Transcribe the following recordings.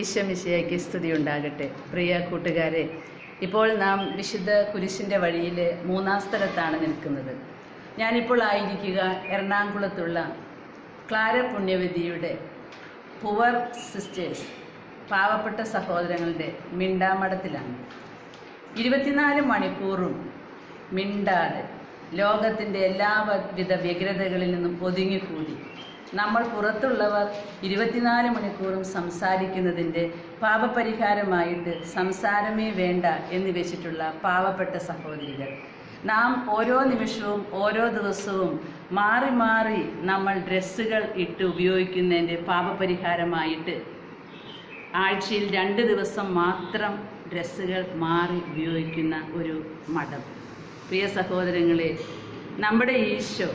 ഈശ്വമിശയ്ക്ക് സ്തുതി ഉണ്ടാകട്ടെ പ്രിയ കൂട്ടുകാരെ ഇപ്പോൾ നാം വിശുദ്ധ കുരിശിന്റെ വഴിയിൽ മൂന്നാം സ്ഥലത്താണ് നിൽക്കുന്നത്. ഞാനിപ്പോൾ ആയിരിക്കുക എറണാകുളത്തുള്ള ക്ലാര പുണ്യവതിയുടെ പുവർ സിസ്റ്റേഴ്സ് പാവപ്പെട്ട സഹോദരങ്ങളുടെ മിണ്ടാമഠത്തിലാണ്. ഇരുപത്തിനാല് മണിക്കൂറും മിണ്ടാതെ ലോകത്തിന്റെ എല്ലാവിധ വ്യഗ്രതകളിൽ നിന്നും ഒതുങ്ങിക്കൂടി നമ്മൾ പുറത്തുള്ളവർ ഇരുപത്തിനാല് മണിക്കൂറും സംസാരിക്കുന്നതിന്റെ പാപപരിഹാരമായിട്ട് സംസാരമേ വേണ്ട എന്ന് വെച്ചിട്ടുള്ള പാവപ്പെട്ട സഹോദരികൾ. നാം ഓരോ നിമിഷവും ഓരോ ദിവസവും മാറി മാറി നമ്മൾ ഡ്രസ്സുകൾ ഇട്ട് ഉപയോഗിക്കുന്നതിന്റെ പാപപരിഹാരമായിട്ട് ആഴ്ചയിൽ രണ്ട് ദിവസം മാത്രം ഡ്രസ്സുകൾ മാറി ഉപയോഗിക്കുന്ന ഒരു മഠം. പ്രിയ സഹോദരങ്ങളെ നമ്മുടെ ഈശോ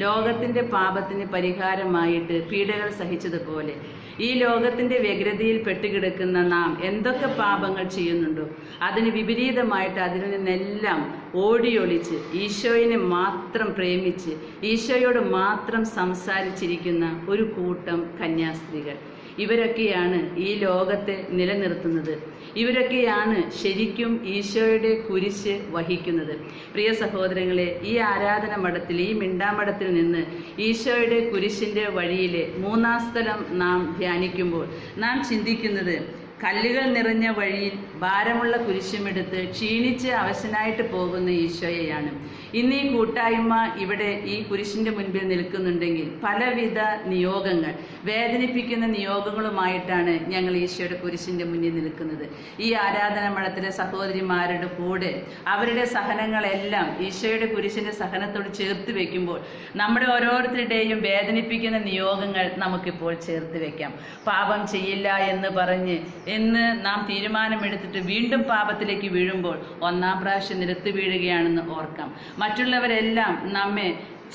ലോകത്തിന്റെ പാപത്തിന് പരിഹാരമായിട്ട് പീഡകൾ സഹിച്ചതുപോലെ ഈ ലോകത്തിന്റെ വ്യഗ്രതയിൽ പെട്ടുകിടക്കുന്ന നാം എന്തൊക്കെ പാപങ്ങൾ ചെയ്യുന്നുണ്ടോ അതിന് വിപരീതമായിട്ട് അതിൽ നിന്നെല്ലാം ഓടിയൊളിച്ച് ഈശോയിനെ മാത്രം പ്രേമിച്ച് ഈശോയോട് മാത്രം സംസാരിച്ചിരിക്കുന്ന ഒരു കൂട്ടം കന്യാസ്ത്രീകൾ. ഇവരൊക്കെയാണ് ഈ ലോകത്തെ നിലനിർത്തുന്നത്. ഇവരൊക്കെയാണ് ശരിക്കും ഈശോയുടെ കുരിശ് വഹിക്കുന്നത്. പ്രിയ സഹോദരങ്ങളെ ഈ ആരാധന മഠത്തിൽ ഈ മിണ്ടാമഠത്തിൽ നിന്ന് ഈശോയുടെ കുരിശിന്റെ വഴിയിലെ മൂന്നാം സ്ഥലം നാം ധ്യാനിക്കുമ്പോൾ നാം ചിന്തിക്കുന്നത് കല്ലുകൾ നിറഞ്ഞ വഴിയിൽ ഭാരമുള്ള കുരിശുമെടുത്ത് ക്ഷീണിച്ച് അവശനായിട്ട് പോകുന്ന ഈശോയെയാണ്. ഇന്ന് ഈ കൂട്ടായ്മ ഇവിടെ ഈ കുരിശിന്റെ മുൻപിൽ നിൽക്കുന്നുണ്ടെങ്കിൽ പലവിധ നിയോഗങ്ങൾ വേദനിപ്പിക്കുന്ന നിയോഗങ്ങളുമായിട്ടാണ് ഞങ്ങൾ ഈശോയുടെ കുരിശിന്റെ മുന്നിൽ നിൽക്കുന്നത്. ഈ ആരാധന മഠത്തിലെ സഹോദരിമാരുടെ കൂടെ അവരുടെ സഹനങ്ങളെല്ലാം ഈശോയുടെ കുരിശിന്റെ സഹനത്തോട് ചേർത്ത് വെക്കുമ്പോൾ നമ്മുടെ ഓരോരുത്തരുടെയും വേദനിപ്പിക്കുന്ന നിയോഗങ്ങൾ നമുക്കിപ്പോൾ ചേർത്ത് വെക്കാം. പാപം ചെയ്യില്ല എന്ന് പറഞ്ഞ് എന്ന് നാം തീരുമാനമെടുത്തിട്ട് വീണ്ടും പാപത്തിലേക്ക് വീഴുമ്പോൾ ഒന്നാം പ്രാവശ്യം നിരത്ത് വീഴുകയാണെന്ന് ഓർക്കാം. മറ്റുള്ളവരെല്ലാം നമ്മെ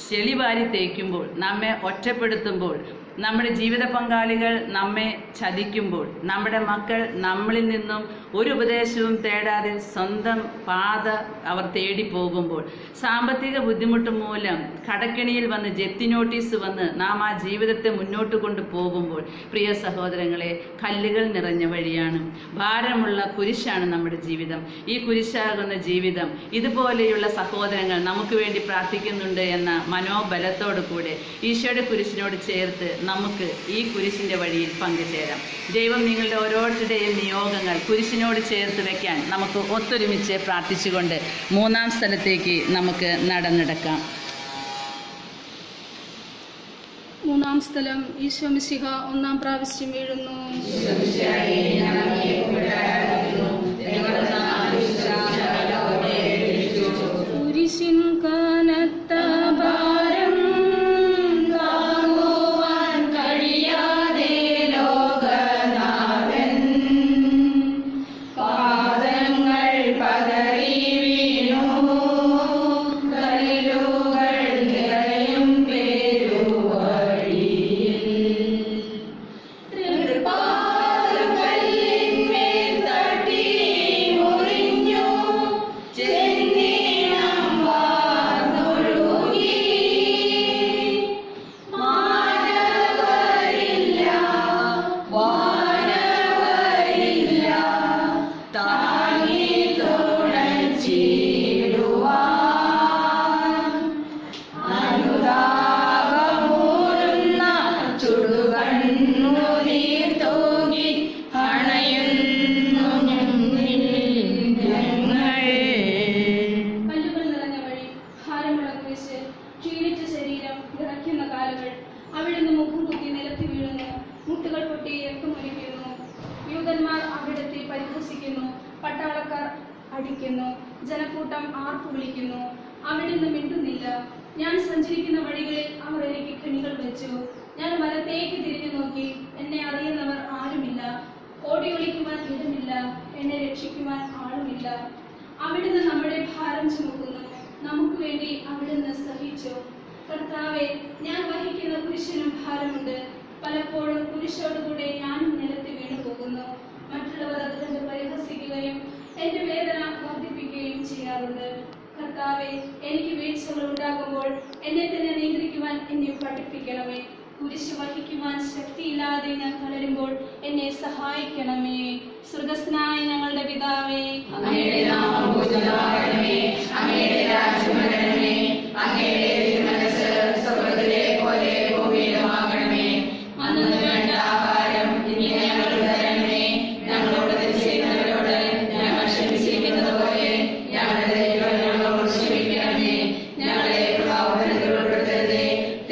ചെളിവാരി തേക്കുമ്പോൾ നമ്മെ ഒറ്റപ്പെടുത്തുമ്പോൾ നമ്മുടെ ജീവിത പങ്കാളികൾ നമ്മെ ചതിക്കുമ്പോൾ നമ്മുടെ മക്കൾ നമ്മളിൽ നിന്നും ഒരു ഉപദേശവും തേടാതെ സ്വന്തം പാത അവർ തേടി പോകുമ്പോൾ സാമ്പത്തിക ബുദ്ധിമുട്ട് മൂലം കടക്കിണിയിൽ വന്ന് ജപ്തി നോട്ടീസ് വന്ന് നാം ആ ജീവിതത്തെ മുന്നോട്ട് കൊണ്ടു പോകുമ്പോൾ പ്രിയ സഹോദരങ്ങളെ കല്ലുകൾ നിറഞ്ഞ വഴിയാണ്. ഭാരമുള്ള കുരിശാണ് നമ്മുടെ ജീവിതം. ഈ കുരിശാകുന്ന ജീവിതം ഇതുപോലെയുള്ള സഹോദരങ്ങൾ നമുക്ക് വേണ്ടി പ്രാർത്ഥിക്കുന്നുണ്ട് എന്ന മനോബലത്തോടു കൂടെ ഈശോയുടെ കുരിശിനോട് ചേർത്ത് നമുക്ക് ഈ കുരിശിന്റെ വഴിയിൽ പങ്കുചേരാം. ദൈവം നിങ്ങളുടെ ഓരോരുത്തരുടെയും നിയോഗങ്ങൾ കുരിശിനോട് ചേർത്ത് വെക്കാൻ നമുക്ക് ഒത്തൊരുമിച്ച് പ്രാർത്ഥിച്ചുകൊണ്ട് മൂന്നാം സ്ഥലത്തേക്ക് നമുക്ക് നടന്നെടുക്കാം. മൂന്നാം സ്ഥലം ഈശോ മിശിഹ ഒന്നാം പ്രാവശ്യം വീഴുന്നു. അവിടത്തെ പരിഹസിക്കുന്നു പട്ടാളക്കാർ അടിക്കുന്നു ജനക്കൂട്ടം ആർപ്പു വിളിക്കുന്നു അവിടുന്ന് മിണ്ടുന്നില്ല. ഞാൻ സഞ്ചരിക്കുന്ന വഴികളിൽ അവർ എനിക്ക് കെണികൾ വെച്ചു. ഞാൻ വലത്തേക്ക് തിരിഞ്ഞു നോക്കി. എന്നെ അറിയുന്നവർ ആരുമില്ല. ഓടി ഒളിക്കുവാൻ ഇടമില്ല. എന്നെ രക്ഷിക്കുവാൻ ആളുമില്ല. അവിടുന്ന് നമ്മുടെ ഭാരം ചുമക്കുന്നു. നമുക്ക് വേണ്ടി അവിടുന്ന് സഹിച്ചു. കർത്താവെ ഞാൻ വഹിക്കുന്ന പുരുഷനും ഭാരമുണ്ട്. പലപ്പോഴും പുരുഷോടുകൂടെ ഞാനും നിലത്ത് വീണു പോകുന്നു മറ്റുള്ളവർ അത് പരിഹസിക്കുകയും എന്റെ വേദന വർദ്ധിപ്പിക്കുകയും ചെയ്യാറുണ്ട്. കർത്താവെ എനിക്ക് വീഴ്ചകൾ ഉണ്ടാകുമ്പോൾ എന്നെ തന്നെ നിയന്ത്രിക്കുവാൻ എന്നെ പഠിപ്പിക്കണമേ. കുരിശ് വഹിക്കുവാൻ ശക്തിയില്ലാതെ ഞാൻ തളരുമ്പോൾ എന്നെ സഹായിക്കണമേ. സ്വർഗസ്നായ ഞങ്ങളുടെ പിതാവേ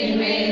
ഞങ്ങളോട്